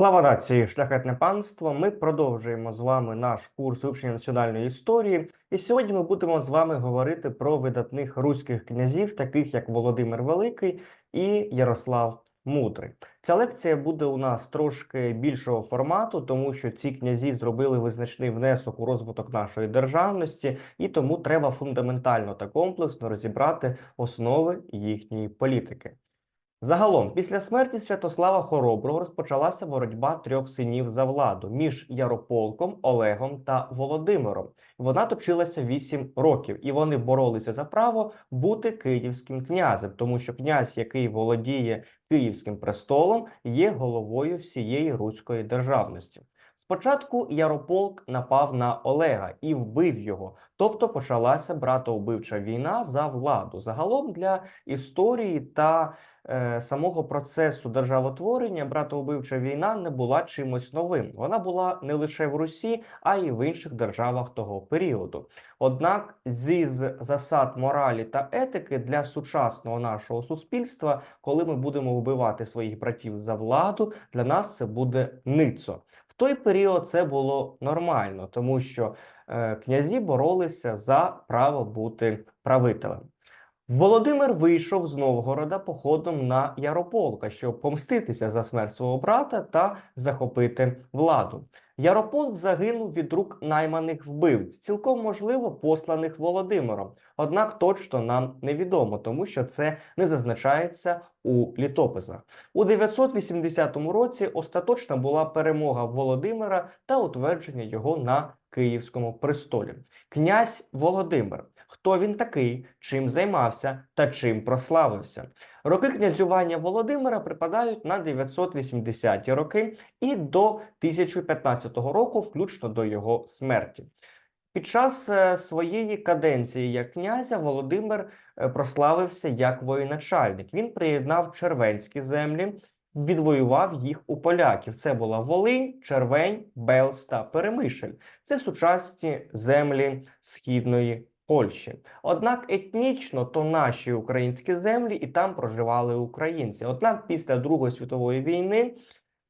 Слава нації, шляхетне панство. Ми продовжуємо з вами наш курс вивчення національної історії. І сьогодні ми будемо з вами говорити про видатних руських князів, таких як Володимир Великий і Ярослав Мудрий. Ця лекція буде у нас трошки більшого формату, тому що ці князі зробили визначний внесок у розвиток нашої державності, і тому треба фундаментально та комплексно розібрати основи їхньої політики. Загалом, після смерті Святослава Хороброго розпочалася боротьба трьох синів за владу між Ярополком, Олегом та Володимиром. Вона точилася вісім років, і вони боролися за право бути київським князем, тому що князь, який володіє київським престолом, є головою всієї руської державності. Спочатку Ярополк напав на Олега і вбив його, тобто почалася братоубивча війна за владу. Загалом для історії та е, самого процесу державотворення братоубивча війна не була чимось новим. Вона була не лише в Русі, а й в інших державах того періоду. Однак, зі з засад моралі та етики для сучасного нашого суспільства, коли ми будемо вбивати своїх братів за владу, для нас це буде ницо. Той період це було нормально, тому що е, князі боролися за право бути правителем. Володимир вийшов з Новгорода походом на Ярополка, щоб помститися за смерть свого брата та захопити владу. Ярополк загинув від рук найманих вбивць, цілком можливо посланих Володимиром. Однак точно нам невідомо, тому що це не зазначається у літописах. У 980 році остаточна була перемога Володимира та утвердження його на Київському престолі. Князь Володимир. Хто він такий, чим займався та чим прославився? Роки князювання Володимира припадають на 980-ті роки і до 1015 року, включно до його смерті. Під час е, своєї каденції як князя Володимир е, прославився як воєначальник. Він приєднав червенські землі, відвоював їх у поляків. Це була Волинь, Червень, Белс та Перемишль. Це сучасні землі східної Польщі. Однак етнічно то наші українські землі і там проживали українці. Однак після Другої світової війни,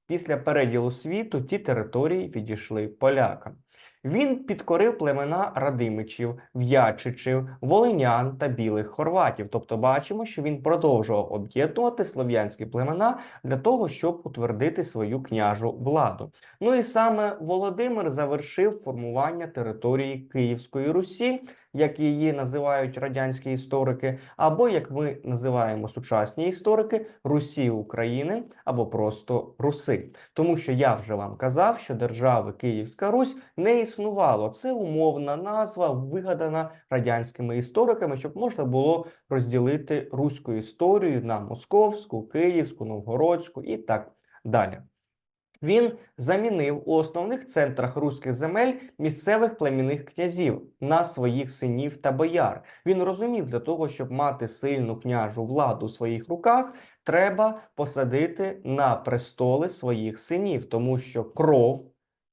після переділу світу, ті території відійшли полякам. Він підкорив племена Радимичів, В'ячичів, Волинян та білих хорватів. Тобто, бачимо, що він продовжував об'єднувати слов'янські племена для того, щоб утвердити свою княжу владу. Ну і саме Володимир завершив формування території Київської Русі, як її називають радянські історики, або як ми називаємо сучасні історики Русі України або просто Руси. Тому що я вже вам казав, що держави Київська Русь не існувало. Це умовна назва, вигадана радянськими істориками, щоб можна було розділити руську історію на московську, київську, новгородську і так далі. Він замінив у основних центрах руських земель місцевих племінних князів на своїх синів та бояр. Він розумів, для того, щоб мати сильну княжу владу у своїх руках, треба посадити на престоли своїх синів, тому що кров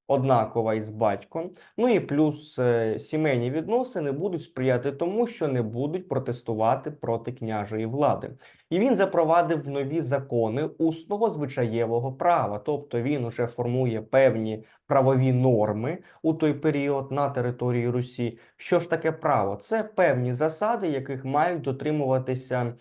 однакова із батьком. Ну і плюс е, сімейні відносини будуть сприяти тому, що не будуть протестувати проти княжої влади. І він запровадив нові закони усного звичаєвого права, тобто він уже формує певні правові норми у той період на території Русі. Що ж таке право? Це певні засади, яких мають дотримуватися.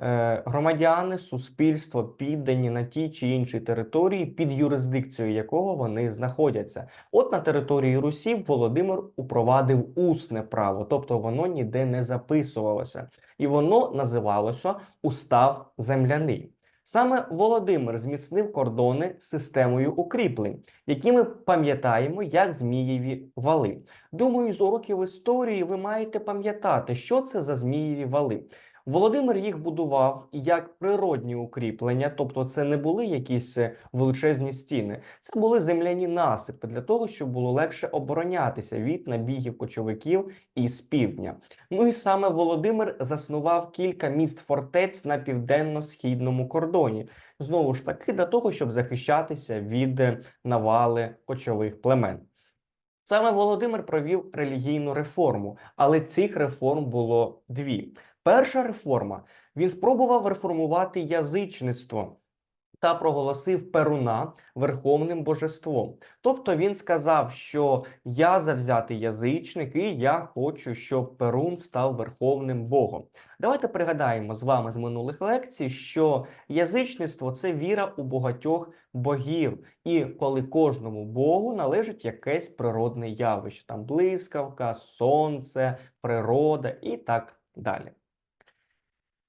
Е, Громадяни, суспільство піддані на тій чи іншій території, під юрисдикцією якого вони знаходяться. От на території Русі Володимир упровадив усне право, тобто воно ніде не записувалося, і воно називалося Устав земляний. Саме Володимир зміцнив кордони системою укріплень, які ми пам'ятаємо як Змієві вали. Думаю, з уроків історії ви маєте пам'ятати, що це за Змієві вали. Володимир їх будував як природні укріплення, тобто це не були якісь е, величезні стіни, це були земляні насипи для того, щоб було легше оборонятися від набігів кочовиків із півдня. Ну і саме Володимир заснував кілька міст фортець на південно-східному кордоні. Знову ж таки, для того, щоб захищатися від е, навали кочових племен. Саме Володимир провів релігійну реформу, але цих реформ було дві. Перша реформа він спробував реформувати язичництво. та проголосив Перуна верховним божеством. Тобто він сказав, що я завзятий язичник, і я хочу, щоб Перун став верховним богом. Давайте пригадаємо з вами з минулих лекцій, що язичництво це віра у багатьох богів, і коли кожному богу належить якесь природне явище, там блискавка, сонце, природа і так далі.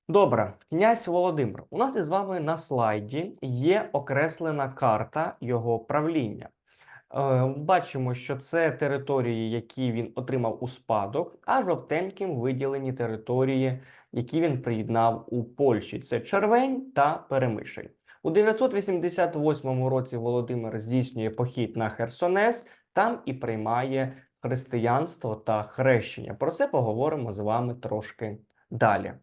Добре, князь Володимир. У нас із вами на слайді є окреслена карта його правління. Е, Бачимо, що це території, які він отримав у спадок, а жовтеньким виділені території, які він приєднав у Польщі. Це Червень та Перемишель. У 988 році Володимир здійснює похід на Херсонес, там і приймає християнство та хрещення. Про це поговоримо з вами трошки далі.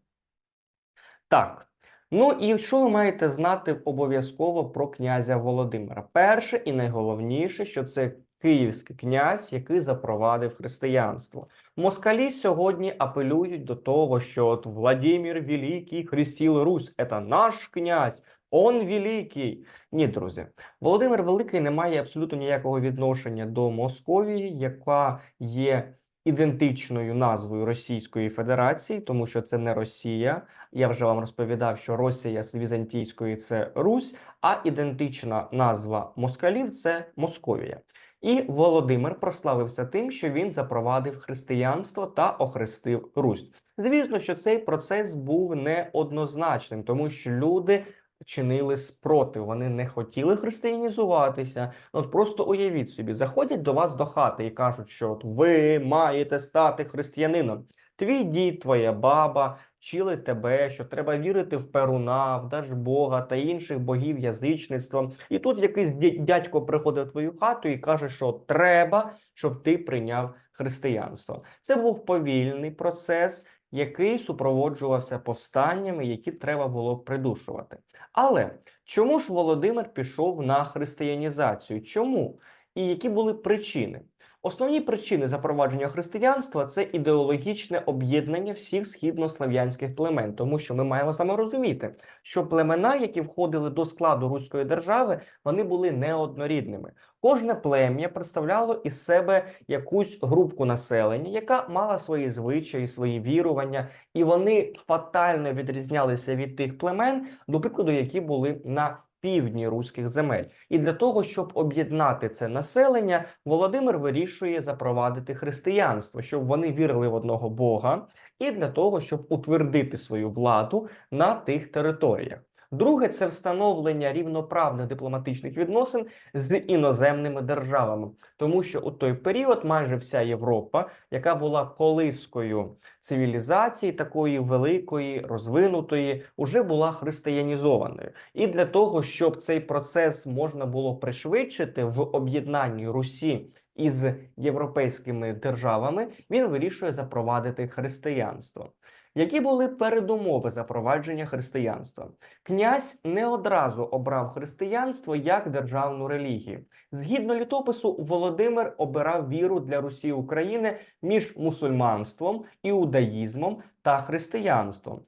Так. Ну і що ви маєте знати обов'язково про князя Володимира? Перше і найголовніше, що це київський князь, який запровадив християнство. Москалі сьогодні апелюють до того, що от Владимир Великий хрестил Русь, це наш князь, он великий. Ні, друзі, Володимир Великий не має абсолютно ніякого відношення до Московії, яка є ідентичною назвою Російської Федерації, тому що це не Росія. Я вже вам розповідав, що Росія з візантійської це Русь, а ідентична назва москалів це Московія. І Володимир прославився тим, що він запровадив християнство та охрестив Русь. Звісно, що цей процес був неоднозначним, тому що люди чинили спротив, вони не хотіли християнізуватися. Ну, От просто уявіть собі, заходять до вас до хати і кажуть, що от ви маєте стати християнином. Твій дід, твоя баба вчили тебе, що треба вірити в Перуна, в Дажбога та інших богів язичництва. І тут якийсь дядько приходить в твою хату і каже, що треба, щоб ти прийняв християнство. Це був повільний процес, який супроводжувався повстаннями, які треба було придушувати. Але чому ж Володимир пішов на християнізацію? Чому? І які були причини? Основні причини запровадження християнства це ідеологічне об'єднання всіх східнослов'янських племен, тому що ми маємо саме розуміти, що племена, які входили до складу руської держави, вони були неоднорідними. Кожне плем'я представляло із себе якусь групку населення, яка мала свої звичаї, свої вірування, і вони фатально відрізнялися від тих племен, до прикладу, які були на півдні руських земель. І для того, щоб об'єднати це населення, Володимир вирішує запровадити християнство, щоб вони вірили в одного Бога, і для того, щоб утвердити свою владу на тих територіях. Друге це встановлення рівноправних дипломатичних відносин з іноземними державами, тому що у той період майже вся Європа, яка була колискою цивілізації, такої великої, розвинутої, уже була християнізованою. І для того, щоб цей процес можна було пришвидшити в об'єднанні Русі. Із європейськими державами він вирішує запровадити християнство. Які були передумови запровадження християнства? Князь не одразу обрав християнство як державну релігію. Згідно літопису, Володимир обирав віру для Русі України між мусульманством, іудаїзмом та християнством.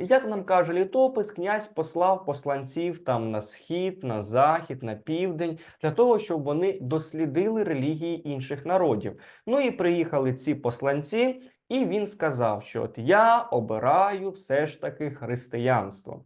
Як нам каже літопис, князь послав посланців там на схід, на захід, на південь для того, щоб вони дослідили релігії інших народів. Ну і приїхали ці посланці, і він сказав, що от я обираю все ж таки християнство.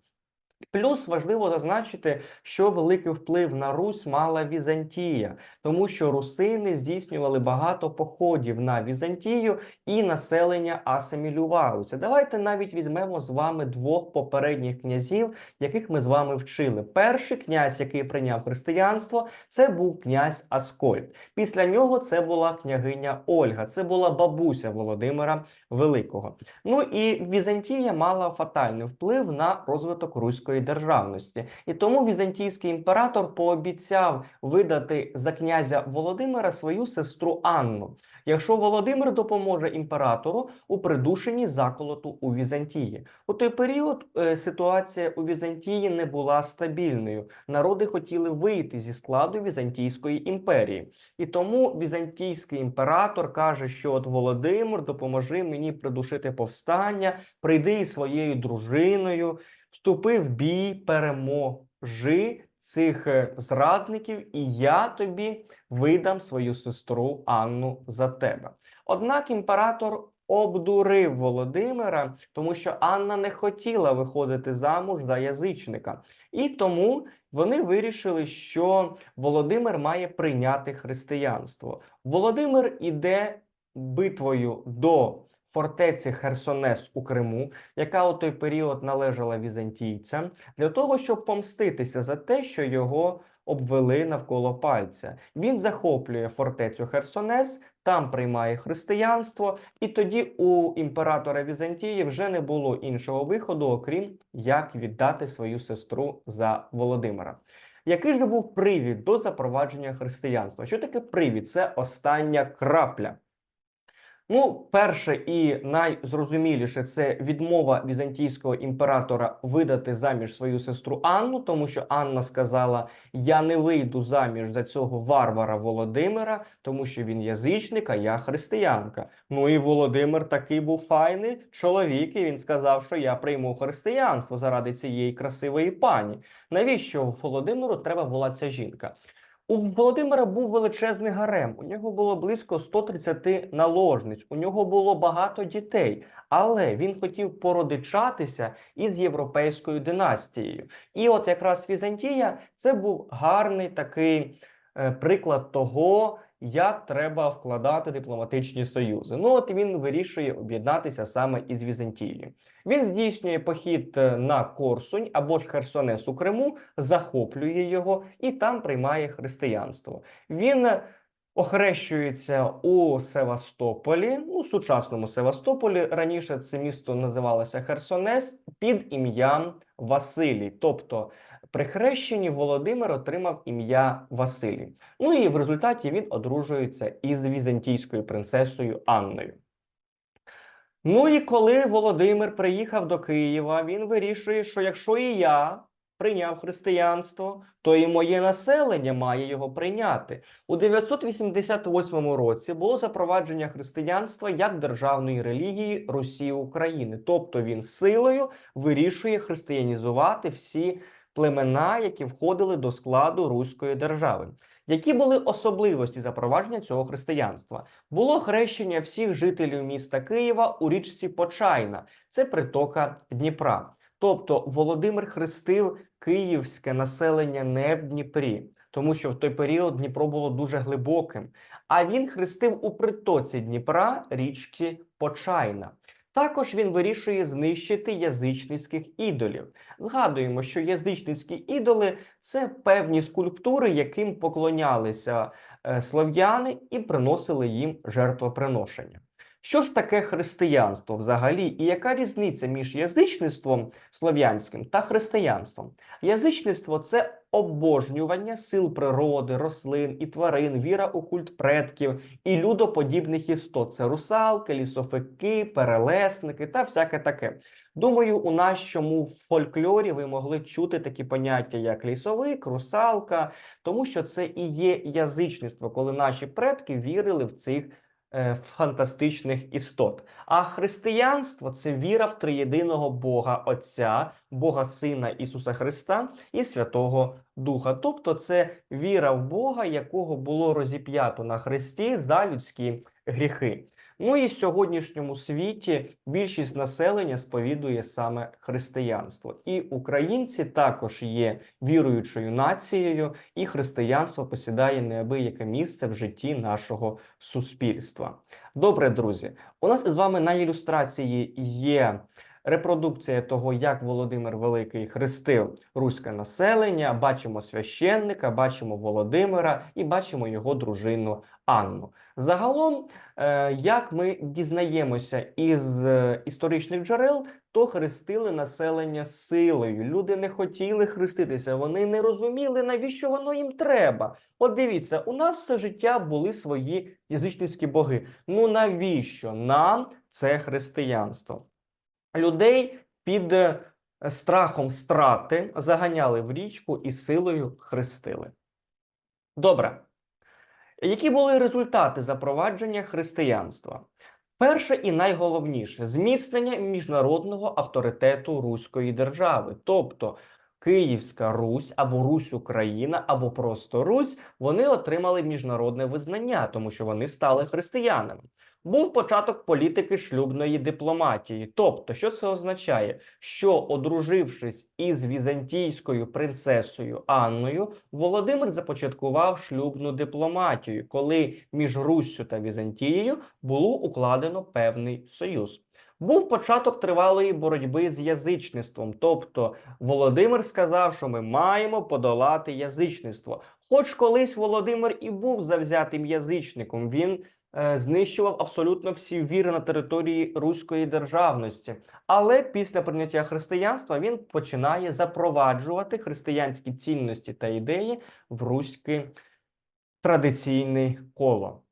Плюс важливо зазначити, що великий вплив на Русь мала Візантія, тому що русини здійснювали багато походів на Візантію і населення асимілювалося. Давайте навіть візьмемо з вами двох попередніх князів, яких ми з вами вчили. Перший князь, який прийняв християнство, це був князь Аскольд. Після нього це була княгиня Ольга, це була бабуся Володимира Великого. Ну і Візантія мала фатальний вплив на розвиток руської державності. І тому візантійський імператор пообіцяв видати за князя Володимира свою сестру Анну. Якщо Володимир допоможе імператору у придушенні заколоту у Візантії, у той період е, ситуація у Візантії не була стабільною. Народи хотіли вийти зі складу Візантійської імперії, і тому візантійський імператор каже, що от Володимир допоможи мені придушити повстання, прийди із своєю дружиною. Вступи в бій, перемо, покажи цих е, зрадників, і я тобі видам свою сестру Анну за тебе. Однак імператор обдурив Володимира, тому що Анна не хотіла виходити замуж за язичника, і тому вони вирішили, що Володимир має прийняти християнство. Володимир іде битвою до фортеці Херсонес у Криму, яка у той період належала візантійцям, для того, щоб помститися за те, що його обвели навколо пальця. Він захоплює фортецю Херсонес, там приймає християнство, і тоді у імператора Візантії вже не було іншого виходу, окрім як віддати свою сестру за Володимира. Який ж був привід до запровадження християнства? Що таке привід? Це остання крапля. Ну, перше і найзрозуміліше це відмова візантійського імператора видати заміж свою сестру Анну, тому що Анна сказала: Я не вийду заміж за цього варвара Володимира, тому що він язичник, а я християнка. Ну і Володимир такий був файний чоловік, і він сказав, що я прийму християнство заради цієї красивої пані. Навіщо Володимиру треба була ця жінка? У Володимира був величезний гарем. У нього було близько 130 наложниць, у нього було багато дітей, але він хотів породичатися із європейською династією. І от якраз Візантія це був гарний такий е, приклад того, як треба вкладати дипломатичні союзи. Ну от він вирішує об'єднатися саме із Візантією. Він здійснює похід е, на Корсунь або ж Херсонес у Криму, захоплює його і там приймає християнство. Він е, охрещується у Севастополі, у сучасному Севастополі. Раніше це місто називалося Херсонес під ім'ям Василій. Тобто при хрещенні Володимир отримав ім'я Василій. Ну і в результаті він одружується із візантійською принцесою Анною. Ну і коли Володимир приїхав до Києва, він вирішує, що якщо і я прийняв християнство, то і моє населення має його прийняти. У 988 році було запровадження християнства як державної релігії Русі України. Тобто він силою вирішує християнізувати всі племена, які входили до складу Руської держави. Які були особливості запровадження цього християнства? Було хрещення всіх жителів міста Києва у річці Почайна, це притока Дніпра. Тобто Володимир хрестив київське населення не в Дніпрі, тому що в той період Дніпро було дуже глибоким. А він хрестив у притоці Дніпра річки Почайна. Також він вирішує знищити язичницьких ідолів. Згадуємо, що язичницькі ідоли це певні скульптури, яким поклонялися е, слов'яни і приносили їм жертвоприношення. Що ж таке християнство взагалі, і яка різниця між язичництвом слов'янським та християнством? Язичництво це обожнювання сил природи, рослин і тварин, віра у культ предків і людоподібних істот. Це русалки, лісовики, перелесники та всяке таке. Думаю, у нашому фольклорі ви могли чути такі поняття, як лісовик, русалка, тому що це і є язичництво, коли наші предки вірили в цих фантастичних істот. А християнство це віра в триєдиного Бога Отця, Бога Сина Ісуса Христа і Святого Духа. Тобто, це віра в Бога, якого було розіп'ято на Христі за людські гріхи. Ну і в сьогоднішньому світі більшість населення сповідує саме християнство, і українці також є віруючою нацією, і християнство посідає неабияке місце в житті нашого суспільства. Добре, друзі, у нас з вами на ілюстрації є. Репродукція того, як Володимир Великий хрестив руське населення, бачимо священника, бачимо Володимира і бачимо його дружину Анну. Загалом, е, як ми дізнаємося із е, історичних джерел, то хрестили населення силою. Люди не хотіли хреститися, вони не розуміли, навіщо воно їм треба. От дивіться, у нас все життя були свої язичницькі боги. Ну навіщо нам це християнство? Людей під е, страхом страти заганяли в річку і силою хрестили. Добре. Які були результати запровадження християнства? Перше і найголовніше зміцнення міжнародного авторитету Руської держави. Тобто Київська Русь або Русь Україна, або просто Русь, вони отримали міжнародне визнання, тому що вони стали християнами. Був початок політики шлюбної дипломатії. Тобто, що це означає? Що, одружившись із візантійською принцесою Анною, Володимир започаткував шлюбну дипломатію, коли між Руссю та Візантією було укладено певний союз. Був початок тривалої боротьби з язичництвом, тобто Володимир сказав, що ми маємо подолати язичництво. Хоч колись Володимир і був завзятим язичником, він знищував абсолютно всі віри на території руської державності. Але після прийняття християнства він починає запроваджувати християнські цінності та ідеї в руське традиційне коло.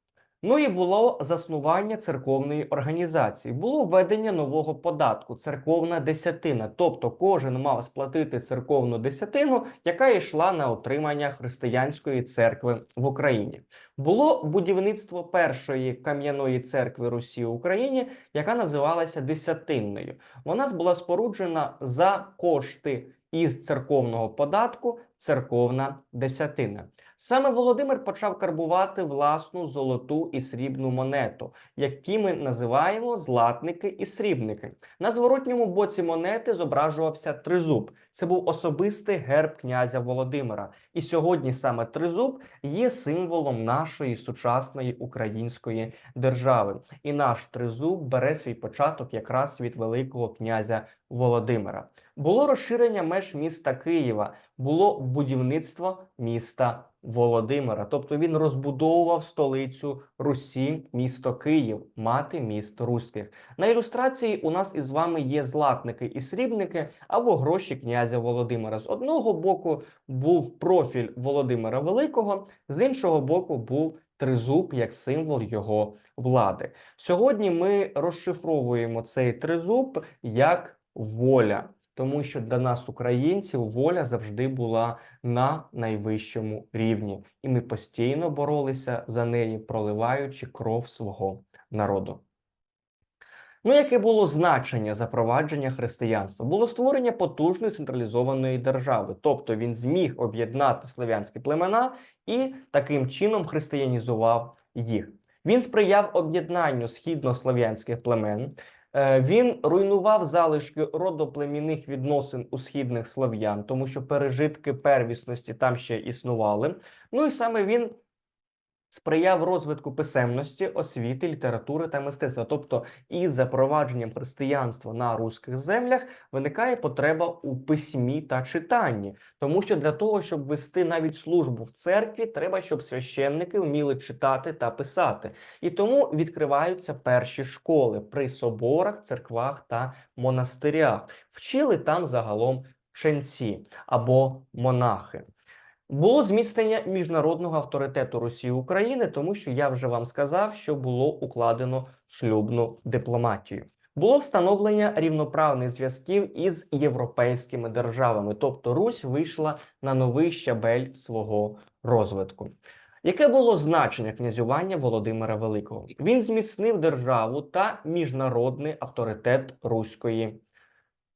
Ну і було заснування церковної організації. Було введення нового податку церковна десятина. Тобто кожен мав сплатити церковну десятину, яка йшла на отримання християнської церкви в Україні. Було будівництво першої кам'яної церкви Русі в Україні, яка називалася Десятинною. Вона була споруджена за кошти із церковного податку церковна десятина. Саме Володимир почав карбувати власну золоту і срібну монету, які ми називаємо златники і срібники. На зворотньому боці монети зображувався тризуб. Це був особистий герб князя Володимира. І сьогодні саме тризуб є символом нашої сучасної української держави. І наш тризуб бере свій початок якраз від Великого князя Володимира. Було розширення меж міста Києва, було будівництво міста Володимира. Тобто він розбудовував столицю Русі, місто Київ, мати міст руських. На ілюстрації у нас із вами є златники і срібники або гроші князя Володимира. З одного боку був профіль Володимира Великого, з іншого боку був тризуб як символ його влади. Сьогодні ми розшифровуємо цей тризуб як воля тому що для нас, українців, воля завжди була на найвищому рівні, і ми постійно боролися за неї, проливаючи кров свого народу. Ну, яке було значення запровадження християнства? Було створення потужної централізованої держави, тобто він зміг об'єднати слов'янські племена і таким чином християнізував їх. Він сприяв об'єднанню східнослов'янських племен, він руйнував залишки родоплемінних відносин у східних слов'ян, тому що пережитки первісності там ще існували. Ну і саме він сприяв розвитку писемності, освіти, літератури та мистецтва. Тобто, із запровадженням християнства на руських землях виникає потреба у письмі та читанні, тому що для того, щоб вести навіть службу в церкві, треба, щоб священники вміли читати та писати. І тому відкриваються перші школи при соборах, церквах та монастирях. Вчили там загалом ченці або монахи. Було зміцнення міжнародного авторитету Росії України, тому що я вже вам сказав, що було укладено шлюбну дипломатію. Було встановлення рівноправних зв'язків із європейськими державами, тобто Русь вийшла на новий щабель свого розвитку. Яке було значення князювання Володимира Великого? Він зміцнив державу та міжнародний авторитет Руської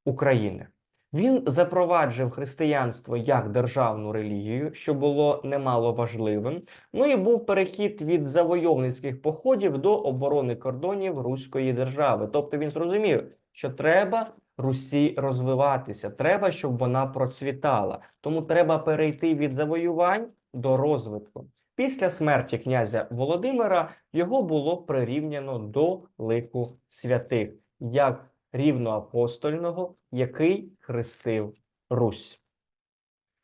України. Він запроваджив християнство як державну релігію, що було немало важливим. Ну і був перехід від завойовницьких походів до оборони кордонів Руської держави. Тобто він зрозумів, що треба Русі розвиватися, треба, щоб вона процвітала. Тому треба перейти від завоювань до розвитку. Після смерті князя Володимира його було прирівняно до лику святих. як рівноапостольного, який хрестив Русь.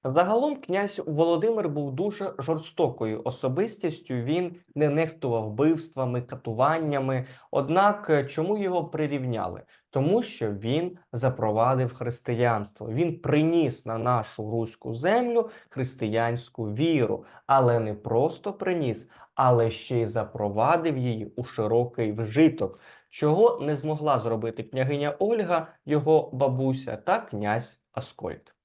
Загалом князь Володимир був дуже жорстокою особистістю. Він не нехтував вбивствами, катуваннями. Однак чому його прирівняли? Тому що він запровадив християнство. Він приніс на нашу руську землю християнську віру, але не просто приніс, але ще й запровадив її у широкий вжиток чого не змогла зробити княгиня Ольга, його бабуся та князь Аскольд.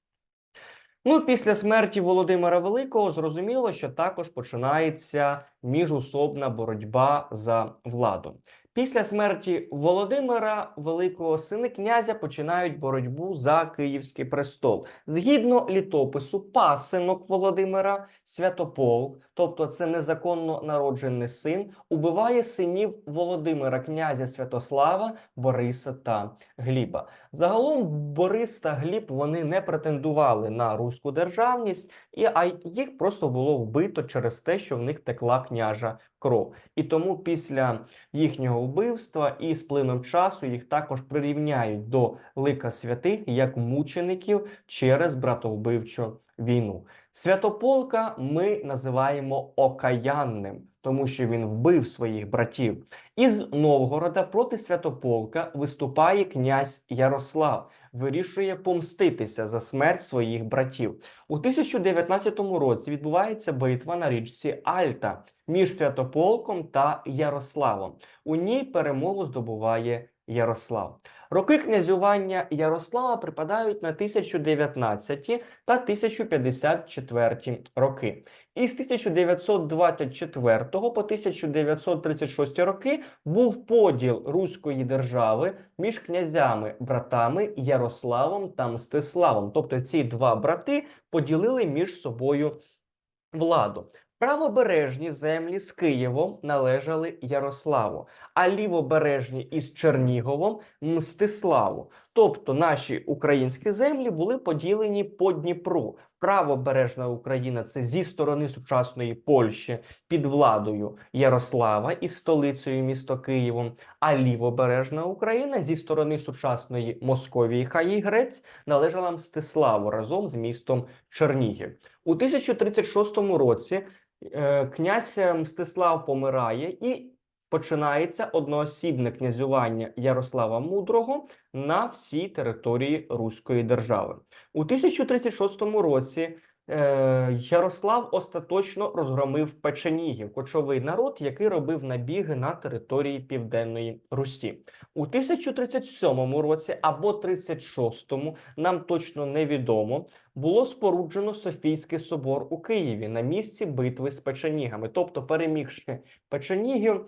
Ну, після смерті Володимира Великого зрозуміло, що також починається міжусобна боротьба за владу. Після смерті Володимира Великого сини князя починають боротьбу за Київський престол. Згідно літопису, пасинок Володимира Святополк, тобто це незаконно народжений син, убиває синів Володимира, князя Святослава, Бориса та Гліба. Загалом Борис та Гліб вони не претендували на руську державність, і а їх просто було вбито через те, що в них текла княжа кров. І тому після їхнього вбивства і з плином часу їх також прирівняють до лика святих як мучеників через братовбивчу війну. Святополка ми називаємо окаянним, тому що він вбив своїх братів. Із Новгорода проти Святополка виступає князь Ярослав, вирішує помститися за смерть своїх братів. У 1019 році відбувається битва на річці Альта між Святополком та Ярославом. У ній перемогу здобуває Ярослав. Роки князювання Ярослава припадають на 1019 та 1054 роки. І з 1924 по 1936 роки був поділ Руської держави між князями братами Ярославом та Мстиславом. Тобто ці два брати поділили між собою владу. Правобережні землі з Києвом належали Ярославу, а лівобережні із Черніговом Мстиславу. Тобто наші українські землі були поділені по Дніпру. Правобережна Україна це зі сторони сучасної Польщі під владою Ярослава із столицею місто Києвом, а лівобережна Україна зі сторони сучасної Московії хай Грець належала Мстиславу разом з містом Чернігів. У 1036 році е, князь Мстислав помирає і починається одноосібне князювання Ярослава Мудрого на всій території Руської держави. У 1036 році е, Ярослав остаточно розгромив печенігів, кочовий народ, який робив набіги на території Південної Русі. У 1037 році або 36-му, нам точно невідомо, було споруджено Софійський собор у Києві на місці битви з печенігами, тобто перемігши печенігів.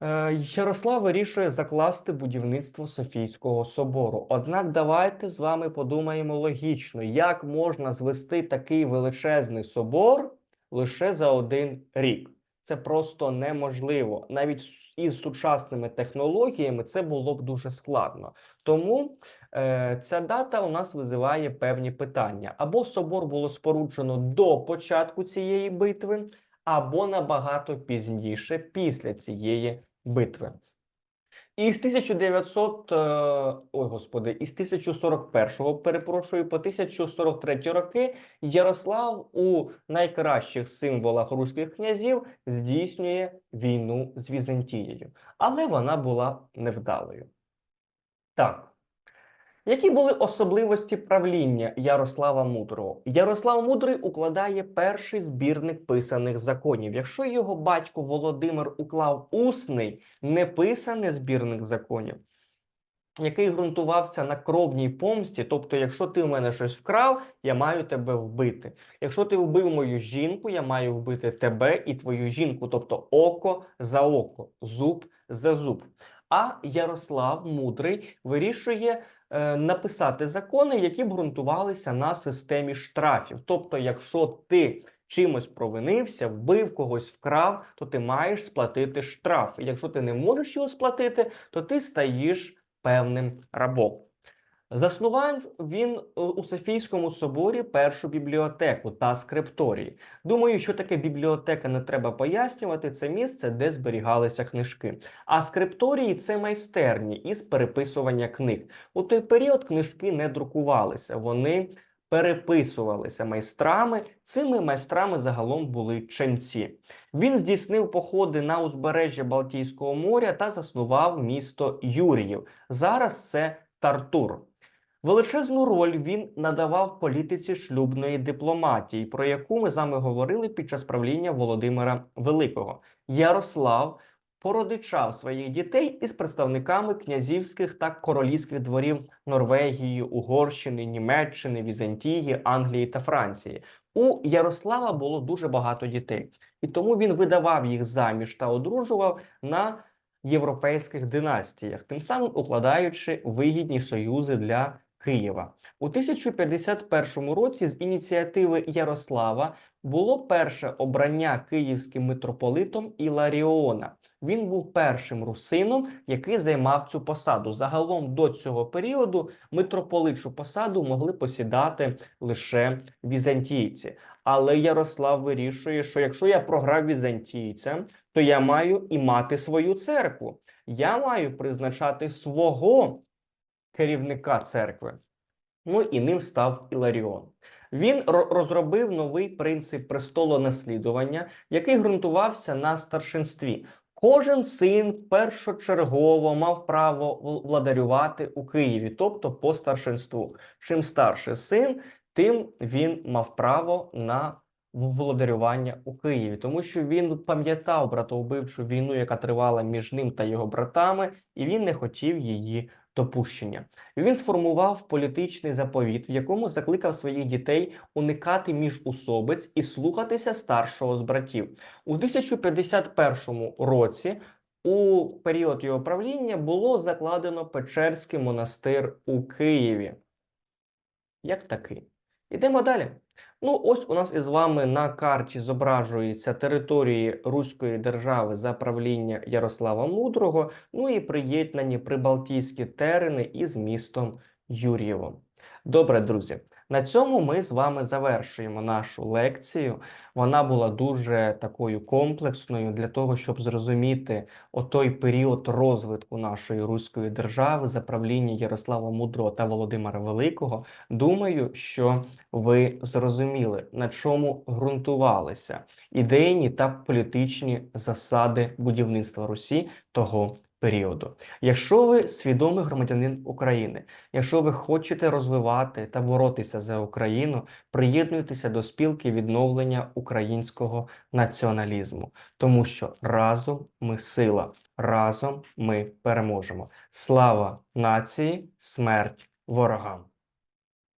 Е, Ярослав вирішує закласти будівництво Софійського собору. Однак давайте з вами подумаємо логічно, як можна звести такий величезний собор лише за один рік. Це просто неможливо. Навіть із сучасними технологіями це було б дуже складно. Тому е, ця дата у нас визиває певні питання: або собор було споруджено до початку цієї битви, або набагато пізніше, після цієї битви. І з 1900, е, ой господи, із 1041, перепрошую, по 1043 роки Ярослав у найкращих символах руських князів здійснює війну з Візантією, але вона була невдалою. Так. Які були особливості правління Ярослава Мудрого? Ярослав Мудрий укладає перший збірник писаних законів. Якщо його батько Володимир уклав усний неписаний збірник законів, який ґрунтувався на кровній помсті, тобто, якщо ти в мене щось вкрав, я маю тебе вбити. Якщо ти вбив мою жінку, я маю вбити тебе і твою жінку, тобто око за око, зуб за зуб. А Ярослав Мудрий вирішує написати закони, які б ґрунтувалися на системі штрафів. Тобто, якщо ти чимось провинився, вбив когось вкрав, то ти маєш сплатити штраф. І Якщо ти не можеш його сплатити, то ти стаєш певним рабом. Заснував він е, у Софійському соборі першу бібліотеку та скрипторії. Думаю, що таке бібліотека не треба пояснювати. Це місце, де зберігалися книжки. А скрипторії це майстерні із переписування книг. У той період книжки не друкувалися, вони переписувалися майстрами. Цими майстрами загалом були ченці. Він здійснив походи на узбережжя Балтійського моря та заснував місто Юріїв. Зараз це Тартур. Величезну роль він надавав політиці шлюбної дипломатії, про яку ми з вами говорили під час правління Володимира Великого. Ярослав породичав своїх дітей із представниками князівських та королівських дворів Норвегії, Угорщини, Німеччини, Візантії, Англії та Франції. У Ярослава було дуже багато дітей, і тому він видавав їх заміж та одружував на європейських династіях, тим самим укладаючи вигідні союзи для Києва. У 1051 році з ініціативи Ярослава було перше обрання київським митрополитом Іларіона. Він був першим русином, який займав цю посаду. Загалом до цього періоду митрополитчу посаду могли посідати лише візантійці. Але Ярослав вирішує, що якщо я програв візантійцям, то я маю і мати свою церкву. Я маю призначати свого керівника церкви. Ну і ним став Іларіон. Він розробив новий принцип престолонаслідування, який ґрунтувався на старшинстві. Кожен син першочергово мав право владарювати у Києві, тобто по старшинству. Чим старший син, тим він мав право на владарювання у Києві, тому що він пам'ятав братовбивчу війну, яка тривала між ним та його братами, і він не хотів її допущення. Він сформував політичний заповіт, в якому закликав своїх дітей уникати міжусобиць і слухатися старшого з братів. У 1051 році, у період його правління, було закладено Печерський монастир у Києві. Як такий. Ідемо далі. Ну, ось у нас із вами на карті зображуються території Руської держави за правління Ярослава Мудрого, ну і приєднані прибалтійські терени із містом Юр'євом. Добре, друзі, на цьому ми з вами завершуємо нашу лекцію. Вона була дуже такою комплексною для того, щоб зрозуміти отой період розвитку нашої руської держави за правління Ярослава Мудрого та Володимира Великого. Думаю, що ви зрозуміли, на чому ґрунтувалися ідейні та політичні засади будівництва Русі того періоду. Якщо ви свідомий громадянин України, якщо ви хочете розвивати та боротися за Україну, приєднуйтеся до спілки відновлення українського націоналізму, тому що разом ми сила, разом ми переможемо. Слава нації, смерть ворогам!